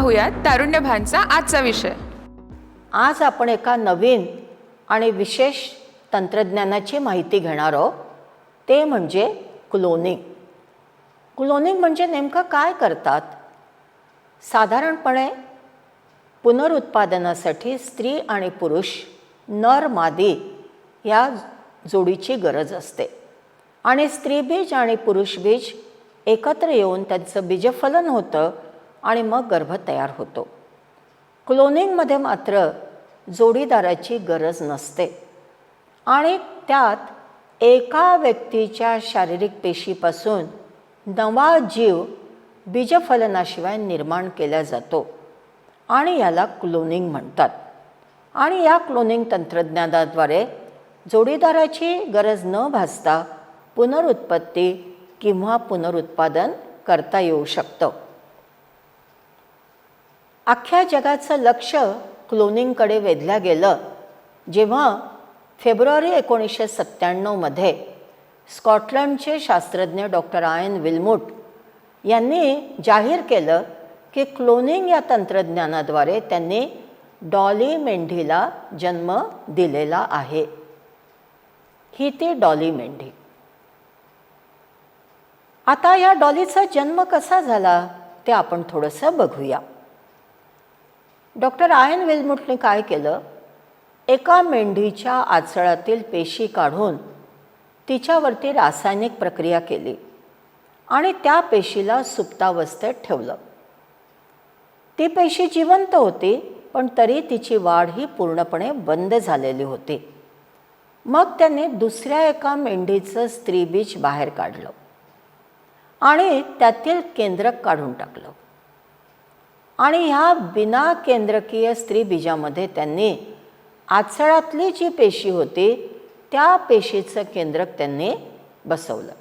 पाहूयात तारुण्यभानचा आजचा विषय. आज आपण एका नवीन आणि विशेष तंत्रज्ञानाची माहिती घेणार आहोत. ते म्हणजे क्लोनिंग. क्लोनिंग म्हणजे नेमकं काय करतात? साधारणपणे पुनरुत्पादनासाठी स्त्री आणि पुरुष नर मादी या जोडीची गरज असते. आणि स्त्रीबीज आणि पुरुषबीज एकत्र येऊन त्यांचं बीजफलन होतं. आणि मग गर्भ तयार होतो. क्लोनिंगमध्ये मात्र जोडीदाराची गरज नसते. आणि त्यात एका व्यक्तीच्या शारीरिक पेशीपासून नवा जीव बीजफलनाशिवाय निर्माण केला जातो आणि याला क्लोनिंग म्हणतात. आणि या क्लोनिंग तंत्रज्ञानाद्वारे जोडीदाराची गरज न भासता पुनरुत्पत्ती किंवा पुनरुत्पादन करता येऊ शकतं. अख्ख्या जगाचं लक्ष क्लोनिंगकडे वेधल्या गेलं. जेव्हा फेब्रुवारी एकोणीसशे सत्त्याण्णवमध्ये स्कॉटलंडचे शास्त्रज्ञ डॉक्टर आयन विल्मुट यांनी जाहीर केलं की क्लोनिंग या तंत्रज्ञानाद्वारे त्यांनी डॉली मेंढीला जन्म दिलेला आहे. ही ती डॉली मेंढी. आता या डॉलीचा जन्म कसा झाला ते आपण थोडंसं बघूया. डॉक्टर आयन विल्मुटने काय केलं? एका मेंढीच्या आचळातील पेशी काढून तिच्यावरती रासायनिक प्रक्रिया केली आणि त्या पेशीला सुप्तावस्थेत ठेवलं. ती पेशी जिवंत होती पण तरी तिची वाढ ही पूर्णपणे बंद झालेली होती. मग त्याने दुसऱ्या एका मेंढीचं स्त्रीबीज बाहेर काढलं आणि त्यातील केंद्रक काढून टाकलं. आणि ह्या बिना केंद्रकीय स्त्रीबीजामध्ये त्यांनी आचळातली जी पेशी होती त्या पेशीचं केंद्रक त्यांनी बसवलं.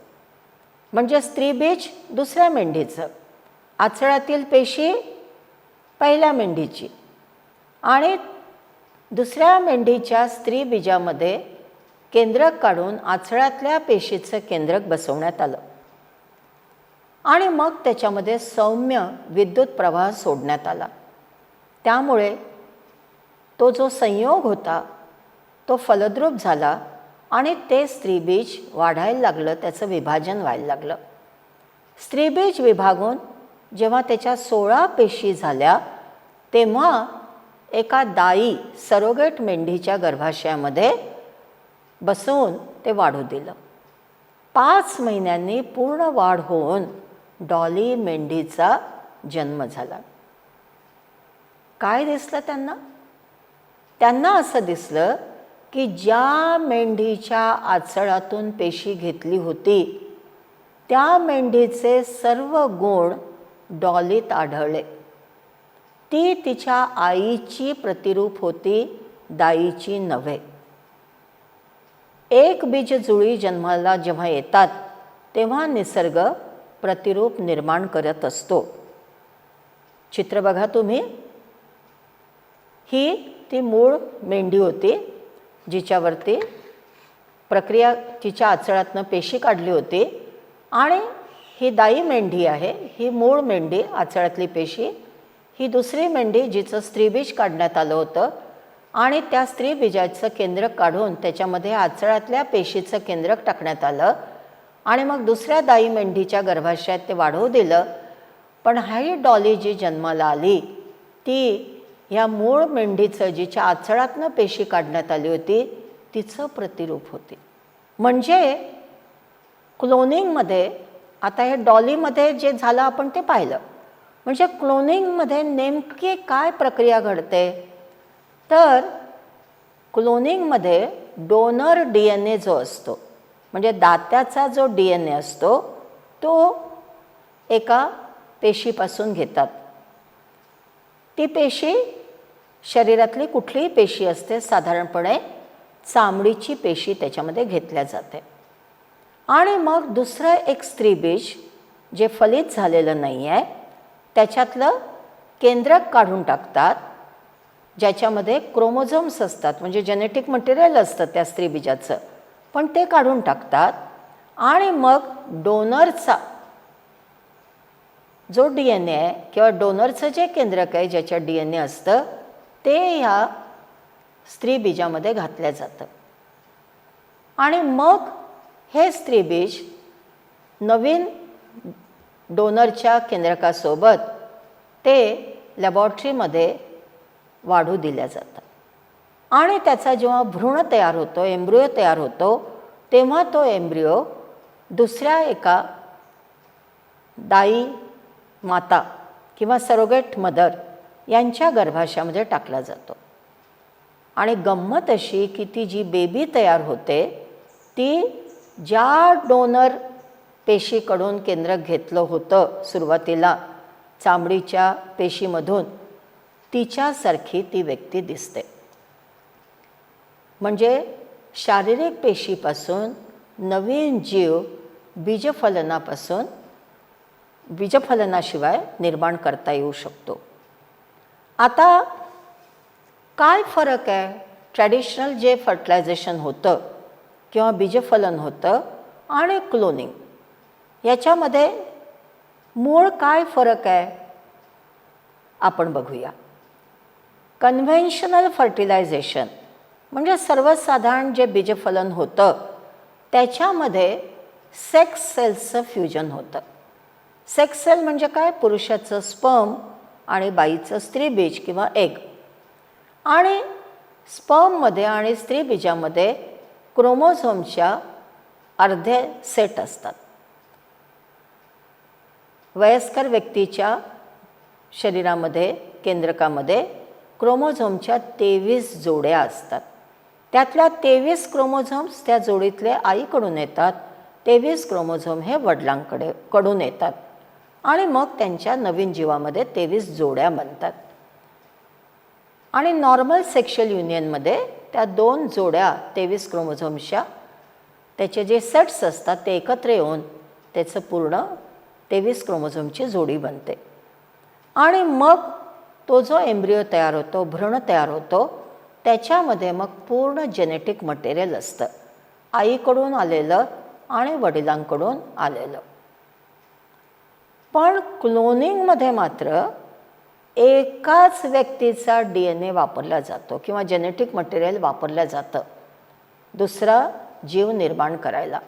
म्हणजे स्त्रीबीज दुसऱ्या मेंढीचं आचळातील पेशी पहिल्या मेंढीची. आणि दुसऱ्या मेंढीच्या स्त्रीबीजामध्ये केंद्रक काढून आचळातल्या पेशीचं केंद्रक बसवण्यात आलं. आणि मग त्याच्यामध्ये सौम्य विद्युत प्रवाह सोडण्यात आला. त्यामुळे तो जो संयोग होता तो फलद्रूप झाला आणि ते स्त्रीबीज वाढायला लागलं त्याचं विभाजन व्हायला लागलं. स्त्रीबीज विभागून जेव्हा त्याच्या सोळा पेशी झाल्या तेव्हा एका दाई सरोगेट मेंढीच्या गर्भाशयामध्ये बसवून ते वाढू दिलं. पाच महिन्यांनी पूर्ण वाढ होऊन डॉली मेंढीचा जन्म झाला. काय दिसलं त्यांना? त्यांना असं दिसलं की ज्या मेंढीच्या आचळातून पेशी घेतली होती त्या मेंढीचे सर्व गुण डॉलीत आढळले. ती तिच्या आईची प्रतिरूप होती दाईची नव्हे. एक बीज जुळी जन्माला जेव्हा येतात तेव्हा निसर्ग प्रतिरूप निर्माण करत असतो. चित्र बघा तुम्ही. ही ती मूळ मेंढी होती जिच्यावरती प्रक्रिया तिच्या आचळातनं पेशी काढली होती आणि ही दाई मेंढी आहे. ही मूळ मेंढी आचळातली पेशी. ही दुसरी मेंढी जिचं स्त्रीबीज काढण्यात आलं होतं आणि त्या स्त्रीबीजाचं केंद्रक काढून त्याच्यामध्ये आचळातल्या पेशीचं केंद्रक टाकण्यात आलं. आणि मग दुसऱ्या दाई मेंढीच्या गर्भाशयात ते वाढवू दिलं. पण हाही डॉली जी जन्माला आली ती ह्या मूळ मेंढीचं जिच्या आचळातनं पेशी काढण्यात आली होती तिचं प्रतिरूप होती. म्हणजे क्लोनिंगमध्ये आता हे डॉलीमध्ये जे झालं आपण ते पाहिलं. म्हणजे क्लोनिंगमध्ये नेमकी काय प्रक्रिया घडते? तर क्लोनिंगमध्ये डोनर डी एन ए जो असतो म्हणजे दात्याचा जो डी एन ए असतो तो एका पेशीपासून घेतात. ती पेशी शरीरातली कुठलीही पेशी असते साधारणपणे चामडीची पेशी त्याच्यामध्ये घेतल्या जाते. आणि मग दुसरं एक स्त्रीबीज जे फलित झालेलं नाही आहे त्याच्यातलं केंद्रक काढून टाकतात ज्याच्यामध्ये क्रोमोझोम्स असतात म्हणजे जेनेटिक मटेरियल असतं त्या स्त्रीबीजाचं पण ते काढून टाकतात आणि मग डोनरचा जो डी एन ए आहे किंवा डोनरचं जे केंद्रक आहे ज्याच्या डी एन ए असतं ते ह्या स्त्री बीजामध्ये घातलं जातं. आणि मग हे स्त्रीबीज नवीन डोनरच्या केंद्रकासोबत ते लॅबॉरेटरीमध्ये वाढू दिल्या जातात. आणि त्याचा जेव्हा भ्रूण तयार होतो एम्ब्रिओ तयार होतो तेव्हा तो एम्ब्रिओ दुसऱ्या एका दाई माता किंवा सरोगेट मदर यांच्या गर्भाशयामध्ये टाकला जातो. आणि गंमत अशी की ती जी बेबी तयार होते ती ज्या डोनर पेशीकडून केंद्र घेतलं होतं सुरुवातीला चामडीच्या पेशीमधून तिच्यासारखी ती व्यक्ती दिसते. म्हणजे शारीरिक पेशीपासून नवीन जीव बीजफलनापासून बीजफलनाशिवाय निर्माण करता येऊ शकतो. आता काय फरक आहे? ट्रॅडिशनल जे फर्टिलायझेशन होतं किंवा बीजफलन होतं आणि क्लोनिंग याच्यामध्ये मूळ काय फरक आहे? आपण बघूया. कन्व्हेन्शनल फर्टिलायझेशन म्हणजे सर्वसाधारण जे बीजफलन होतं त्याच्यामध्ये सेक्स सेल्सचं फ्युजन होतं. सेक्स सेल म्हणजे काय? पुरुषाचं स्पर्म आणि बाईचं स्त्रीबीज किंवा एग आणि स्पर्ममध्ये आणि स्त्रीबीजामध्ये क्रोमोझोमच्या अर्धे सेट असतात. वयस्कर व्यक्तीच्या शरीरामध्ये केंद्रकामध्ये क्रोमोझोमच्या तेवीस जोड्या असतात. त्यातल्या तेवीस क्रोमोझोम्स त्या जोडीतले आईकडून येतात. तेवीस क्रोमोझोम हे वडिलांकडे कडून येतात. आणि मग त्यांच्या नवीन जीवामध्ये तेवीस जोड्या बनतात. आणि नॉर्मल सेक्शुअल युनियनमध्ये त्या दोन जोड्या तेवीस क्रोमोझोम्सच्या त्याचे जे सेट्स असतात ते एकत्र येऊन त्याचं पूर्ण तेवीस क्रोमोझोमची जोडी बनते. आणि मग तो जो एम्ब्रिओ तयार होतो भ्रूण तयार होतो त्याच्यामध्ये मग पूर्ण जेनेटिक मटेरियल असतं. आईकडून आलेलं आणि वडिलांकडून आलेलं. पण क्लोनिंगमध्ये मात्र एकाच व्यक्तीचा डी एन ए वापरला जातो किंवा जेनेटिक मटेरियल वापरलं जातं. दुसरा जीव निर्माण करायला.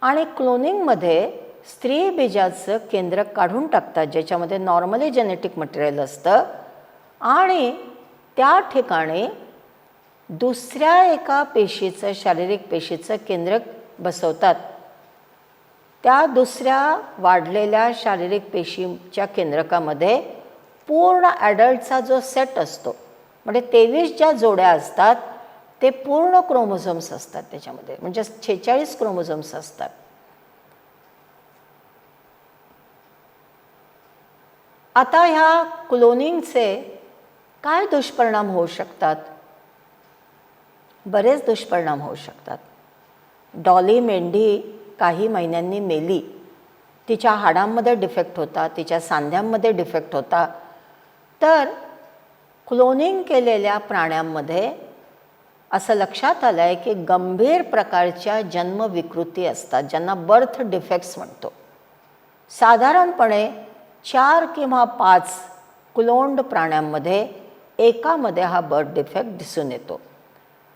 आणि क्लोनिंगमध्ये स्त्री बीजाचं केंद्र काढून टाकतात ज्याच्यामध्ये नॉर्मली जेनेटिक मटेरियल असतं. आणि त्या ठिकाणी दुसऱ्या एका पेशीचं शारीरिक पेशीचं केंद्रक बसवतात. त्या दुसऱ्या वाढलेल्या शारीरिक पेशीच्या केंद्रकामध्ये पूर्ण ॲडल्टचा जो सेट असतो म्हणजे तेवीस ज्या जोड्या असतात ते पूर्ण क्रोमोझोम्स असतात त्याच्यामध्ये म्हणजे छेचाळीस क्रोमोझोम्स असतात. आता ह्या क्लोनिंगचे काय दुष्परिणाम होऊ शकतात? बरेच दुष्परिणाम होऊ शकतात. डॉली मेंढी काही महिन्यांनी मेली. तिच्या हाडांमध्ये डिफेक्ट होता तिच्या सांध्यांमध्ये डिफेक्ट होता. तर क्लोनिंग केलेल्या प्राण्यांमध्ये असं लक्षात आलं आहे की गंभीर प्रकारच्या जन्मविकृती असतात ज्यांना बर्थ डिफेक्ट्स म्हणतो. साधारणपणे चार किंवा पाच क्लोन्ड प्राण्यांमध्ये एकामध्ये हा बर्थ डिफेक्ट दिसून येतो.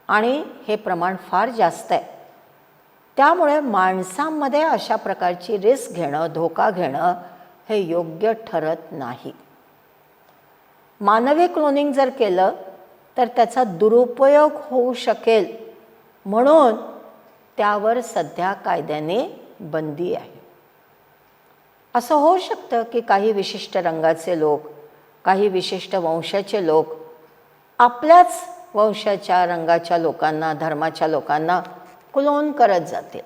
आणि हे प्रमाण फार जास्त आहे. त्यामुळे माणसांमध्ये अशा प्रकारची रिस्क घेणं धोका घेणं हे योग्य ठरत नाही. मानवी क्लोनिंग जर केलं तर त्याचा दुरुपयोग होऊ शकेल म्हणून त्यावर सध्या कायद्याने बंदी आहे. असं होऊ शकतं की काही विशिष्ट रंगाचे लोक काही विशिष्ट वंशाचे लोक आपल्याच वंशाच्या रंगाच्या लोकांना धर्माच्या लोकांना क्लोन करत जातील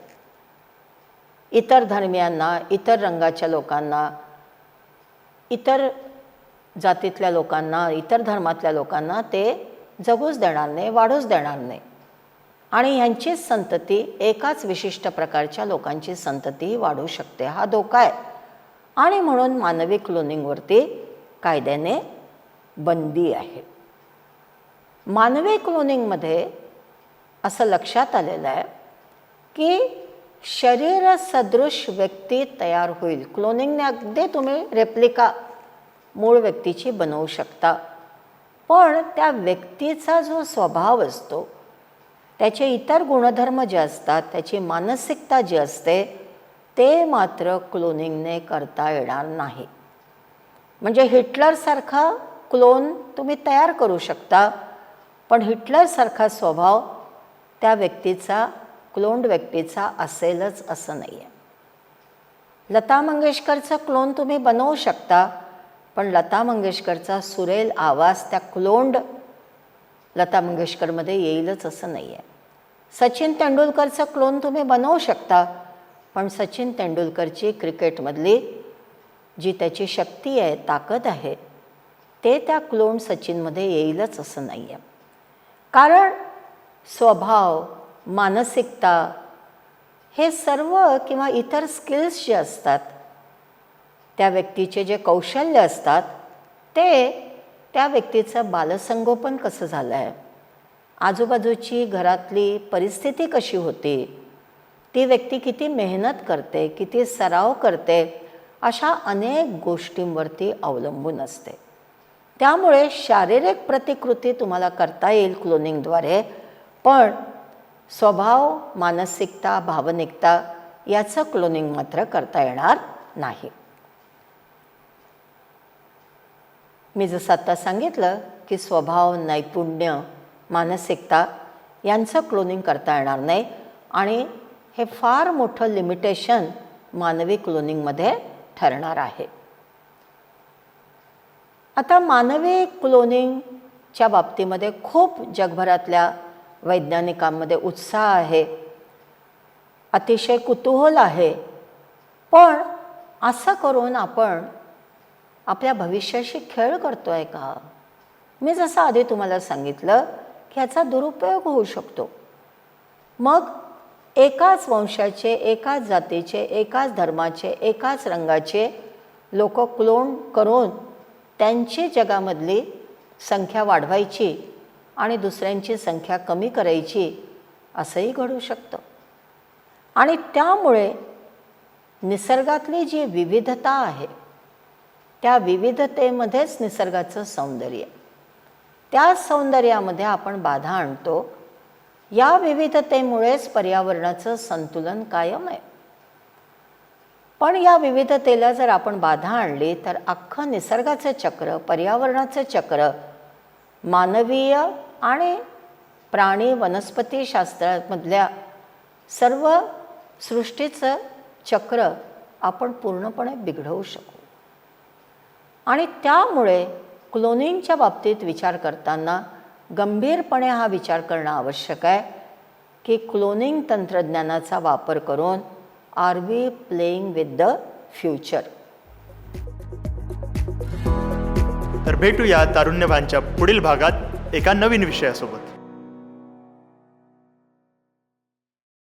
इतर धर्मियांना इतर रंगाच्या लोकांना इतर जातीतल्या लोकांना इतर धर्मातल्या लोकांना ते जगूच देणार नाही वाढूच देणार नाही. आणि ह्यांचीच संतती एकाच विशिष्ट प्रकारच्या लोकांची संतती वाढू शकते. हा धोका आहे. आणि म्हणून मानवी क्लोनिंगवरती कायद्याने बंदी आहे. मानवी क्लोनिंगमध्ये असं लक्षात आलेलं आहे की शरीरसदृश व्यक्ती तयार होईल. क्लोनिंगने अगदी तुम्ही रेप्लिका मूळ व्यक्तीची बनवू शकता. पण त्या व्यक्तीचा जो स्वभाव असतो त्याचे इतर गुणधर्म जे असतात त्याची मानसिकता जी असते ते मात्र क्लोनिंगने करता येणार नाही. म्हणजे हिटलरसारखा क्लोन तुम्ही तयार करू शकता पण हिटलरसारखा स्वभाव त्या व्यक्तीचा क्लोन्ड व्यक्तीचा असेलच असं नाही आहे लता मंगेशकरचं क्लोन तुम्ही बनवू शकता पण लता मंगेशकरचा सुरेल आवाज त्या क्लोंड लता मंगेशकरमध्ये येईलच असं नाही आहे सचिन तेंडुलकरचं क्लोन तुम्ही बनवू शकता पण सचिन तेंडुलकरची क्रिकेटमधली जी त्याची शक्ती आहे ताकद आहे ते त्या क्लोन सचिनमध्ये येईलच असं नाही आहे कारण स्वभाव मानसिकता हे सर्व किंवा इतर स्किल्स जे असतात त्या व्यक्तीचे जे कौशल्य असतात ते त्या व्यक्तीचं बालसंगोपन कसं झालं आहे आजूबाजूची घरातली परिस्थिती कशी होती? ती व्यक्ती किती मेहनत करते किती सराव करते अशा अनेक गोष्टींवरती अवलंबून असते. त्यामुळे शारीरिक प्रतिकृती तुम्हाला करता येईल क्लोनिंगद्वारे पण स्वभाव मानसिकता भावनिकता याचं क्लोनिंग मात्र करता येणार नाही. मी जसं आत्ता सांगितलं की स्वभाव नैपुण्य मानसिकता यांचं क्लोनिंग करता येणार नाही आणि हे फार मोठं लिमिटेशन मानवी क्लोनिंगमध्ये ठरणार आहे. आता मानवी क्लोनिंगच्या बाबतीमध्ये खूप जगभरातल्या वैज्ञानिकांमध्ये उत्साह आहे. अतिशय कुतूहल आहे. पण असं करून आपण आपल्या भविष्याशी खेळ करतो आहे का? मी जसं आधी तुम्हाला सांगितलं की ह्याचा दुरुपयोग होऊ शकतो. मग एकाच वंशाचे एकाच जातीचे एकाच धर्माचे एकाच रंगाचे लोक क्लोन करून त्यांची जगामधली संख्या वाढवायची आणि दुसऱ्यांची संख्या कमी करायची असंही घडू शकतं. आणि त्यामुळे निसर्गातली जी विविधता आहे त्या विविधतेमध्येच निसर्गाचं सौंदर्य. त्या सौंदर्यामध्ये आपण बाधा आणतो या विविधतेमुळेच पर्यावरणाचं संतुलन कायम आहे. पण या विविधतेला जर आपण बाधा आणली तर अख्खं निसर्गाचं चक्र पर्यावरणाचं चक्र मानवीय आणि प्राणी वनस्पतीशास्त्रामधल्या सर्व सृष्टीचं चक्र आपण पूर्णपणे बिघडवू शकू. आणि त्यामुळे क्लोनिंगच्या बाबतीत विचार करताना गंभीरपणे हा विचार करणं आवश्यक आहे की क्लोनिंग तंत्रज्ञानाचा वापर करून are we playing with the future? तर भेटूया तारुण्यभानच्या पुढील भागात एका नवीन विषयासोबत.